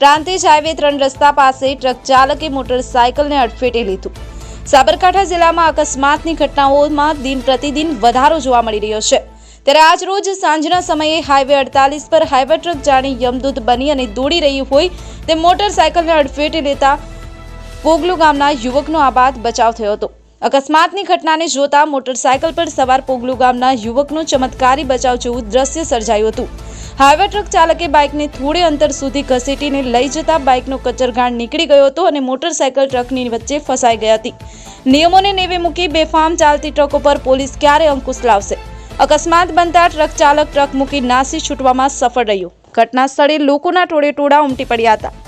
Prantij highway ત્રણ રસ્તા પાસે ટ્રક ચાલકે મોટરસાયકલને અડફેટે લીધું. સાબરકાંઠા જિલ્લામાં અકસ્માતની ઘટનાઓમાં દિન પ્રતિદિન વધારો જોવા મળી રહ્યો છે. ત્યારે આજ રોજ સાંજના સમયે હાઈવે અડતાલીસ પર હાઈવે ટ્રક જાણે યમદૂત બની અને દોડી રહી હોય તે મોટરસાયકલને અડફેટે લેતા પોગલુ ગામના યુવકનો આબાદ બચાવ થયો હતો. અકસ્માતની ઘટનાને જોતા મોટરસાયકલ પર સવાર પોગલુ ગામના યુવકનો ચમત્કારી બચાવ જેવું દ્રશ્ય સર્જાયું હતું. હાઈવે ટ્રક ચાલકે બાઇકને થોડે અંતર સુધી ઘસેટીને લઈ જતા બાઇકનો કચરગાંઠ નીકળી ગયો હતો અને મોટરસાયકલ ટ્રકની વચ્ચે ફસાઈ ગઈ હતી. નિયમોને નેવે મૂકી બેફામ ચાલતી ટ્રકો પર પોલીસ ક્યારે અંકુશ લાવશે? અકસ્માત બનતા ટ્રક ચાલક ટ્રક મૂકી નાસી છૂટવામાં સફળ રહ્યો. ઘટના સ્થળે લોકોના ટોળે ટોળા ઉમટી પડ્યા હતા.